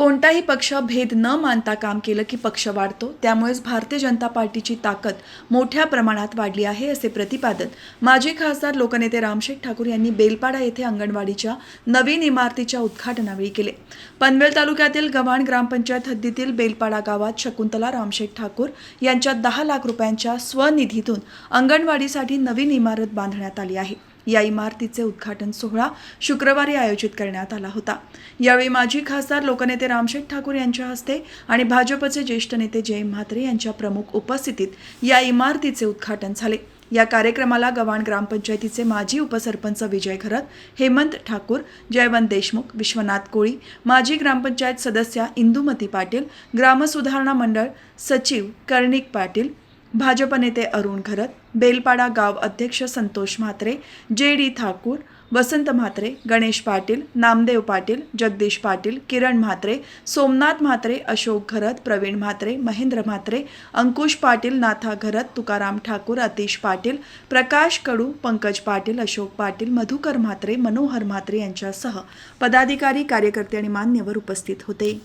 कोणताही पक्ष भेद न मानता काम केलं की पक्ष वाढतो त्यामुळेच भारतीय जनता पार्टीची ताकद मोठ्या प्रमाणात वाढली आहे असे प्रतिपादन माजी खासदार लोकनेते रामशेठ ठाकूर यांनी बेलपाडा येथे अंगणवाडीच्या नवीन इमारतीच्या उद्घाटनावेळी केले. पनवेल तालुक्यातील गव्हाण ग्रामपंचायत हद्दीतील बेलपाडा गावात शकुंतला रामशेठ ठाकूर यांच्या दहा लाख रुपयांच्या स्वनिधीतून अंगणवाडीसाठी नवीन इमारत बांधण्यात आली आहे. या इमारतीचे उद्घाटन सोहळा शुक्रवारी आयोजित करण्यात आला होता. यावेळी माजी खासदार लोकनेते रामशेठ ठाकूर यांच्या हस्ते आणि भाजपचे ज्येष्ठ नेते जय म्हात्रे यांच्या प्रमुख उपस्थितीत या इमारतीचे उद्घाटन झाले. या कार्यक्रमाला गव्हाण ग्रामपंचायतीचे माजी उपसरपंच विजय घरत हेमंत ठाकूर जयवंत देशमुख विश्वनाथ कोळी माजी ग्रामपंचायत सदस्या इंदुमती पाटील ग्रामसुधारणा मंडळ सचिव कर्णिक पाटील भाजप नेते अरुण घरत बेलपाडा गाव अध्यक्ष संतोष म्हात्रे जे डी ठाकूर वसंत म्हात्रे गणेश पाटील नामदेव पाटील जगदीश पाटील किरण म्हात्रे सोमनाथ म्हात्रे अशोक घरत प्रवीण म्हात्रे महेंद्र म्हात्रे अंकुश पाटील नाथा घरत तुकाराम ठाकूर अतिश पाटील प्रकाश कडू पंकज पाटील अशोक पाटील मधुकर म्हात्रे मनोहर म्हात्रे यांच्यासह पदाधिकारी कार्यकर्ते आणि मान्यवर उपस्थित होते.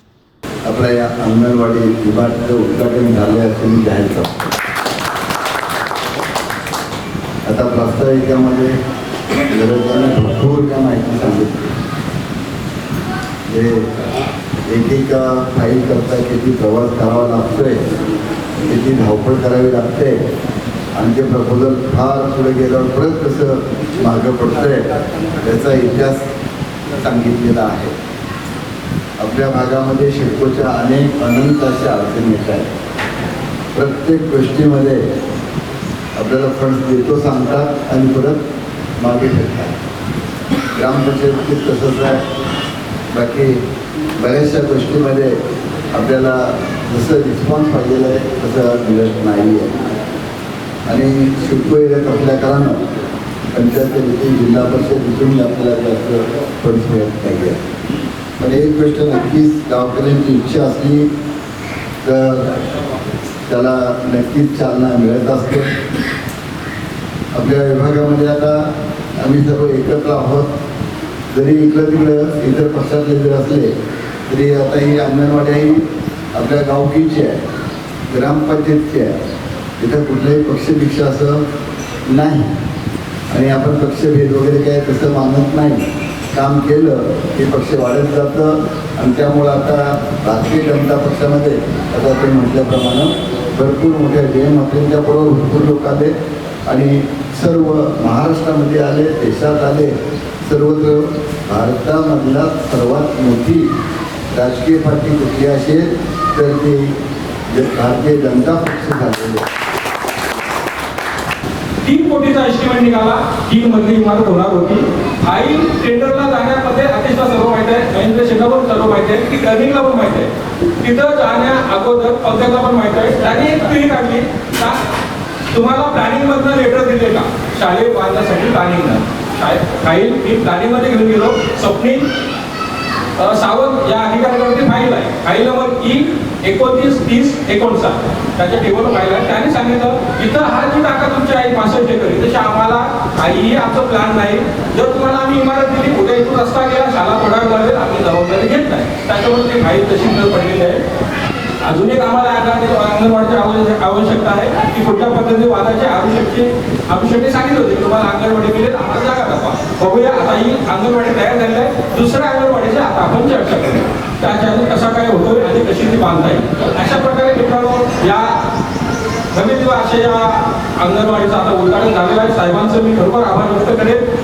आपल्या या अंगणवाडी विभागाचं उद्घाटन झाले असे मी जाहीर करतो. आता प्रास्ताविकामध्ये गरजाने भरपूर काय माहिती सांगितली. जे एक एक फाईल करता किती प्रवास करावा लागतोय किती धावपळ करावी लागते आणि ते प्रपोजल फार पुढे गेल्यावर परत कसं मार्ग पडतंय त्याचा इतिहास सांगितलेला आहे. आपल्या भागामध्ये शिडकोच्या अनेक अनंत अशा अडचणी येत आहेत. प्रत्येक गोष्टीमध्ये आपल्याला फंड देतो सांगतात आणि परत मागे ठेवतात. ग्रामपंचायतीत तसंच आहे. बाकी बऱ्याचशा गोष्टीमध्ये आपल्याला जसं रिस्पॉन्स पाहिजेलं आहे तसं मिळत नाही आहे आणि शिडको एरियात असल्या पंचायत समिती जिल्हा परिषद इथूनही आपल्याला जास्त फंड्स मिळत नाही आहे पण एक गोष्ट नक्कीच गावकऱ्यांची इच्छा असली तर त्याला नक्कीच चालना मिळत असते. आपल्या विभागामध्ये आता आम्ही सर्व एकत्र आहोत. जरी इकडं तिकडं इतर पक्षातले जर असले तरी आता ही अंगणवाडी ही आपल्या गावकीची आहे ग्रामपंचायतची आहे. तिथं कुठलाही पक्षपेक्षा असं नाही. आणि आपण पक्षभेद वगैरे काय तसं मानत नाही. काम केलं की पक्ष वाढत जातं आणि त्यामुळं आता भारतीय जनता पक्षामध्ये आता ते म्हटल्याप्रमाणे भरपूर मोठ्या जयम आपल्याबरोबर भरपूर लोक आले आणि सर्व महाराष्ट्रामध्ये आले देशात आले सर्वत्र भारतामधला सर्वात मोठी राजकीय पार्टी कुठली असेल तर ती भारतीय जनता पक्ष झालेली आहे. तीन कोटीचा एस्टिमेट निघाला. तीन मधली इमारत होणार होती. फाईल टेंडरला जाण्यामध्ये अतिशय सर्व माहिती आहे. महेंद्र शेठा पण सर्व माहिती आहे. की टर्निंगला पण माहिती आहे. तिथं जाण्या अगोदर पंकजला पण माहिती आहे. त्यांनी एक पिढी काढली का? तुम्हाला प्लॅनिंग मधनं लेटर दिले का? शाळेत बांधण्यासाठी प्लॅनिंग फाईल मी प्लॅनिंगमध्ये घेऊन गेलो. स्वप्नील सावंत या अधिकाऱ्यावरती फाईल आहे. फाईल नंबर ई एकोणतीस तीस एकोणसाठ. त्याच्या टेबल पाहिलं. त्याने सांगितलं इथं हा जी टाका तुमची आहे पासष्ट एकर तशी आम्हाला काहीही आमचं प्लॅन नाही. जर तुम्हाला आम्ही इमारत दिली उद्या इथून रस्ता गेला शाळा पडावी लागेल आम्ही जबाबदारी घेत नाही. त्याच्यामुळे ते फाईल तशी न पडलेली आहे. अजून एक आम्हाला अंगणवाडीची आवश्यकता आहे. की कुठल्या पद्धतीने वादाची आवश्यकते आवश्यकते सांगितलं होते. तुम्हाला अंगणवाडी मिळेल आम्हाला जागा दाखवा. बघूया आता ही अंगणवाडी तयार झाली आहे. दुसऱ्या अंगणवाडी आता आपण चर्चा करूया. त्याच्याने कसा काय होतोय आणि कशी ती बांधता येईल अशा प्रकारे मित्रांनो या नवीन अशा या अंगणवाडीचं आता उद्घाटन झालेलं आहे. साहेबांचं मी खरोखर आभार व्यक्त करेन.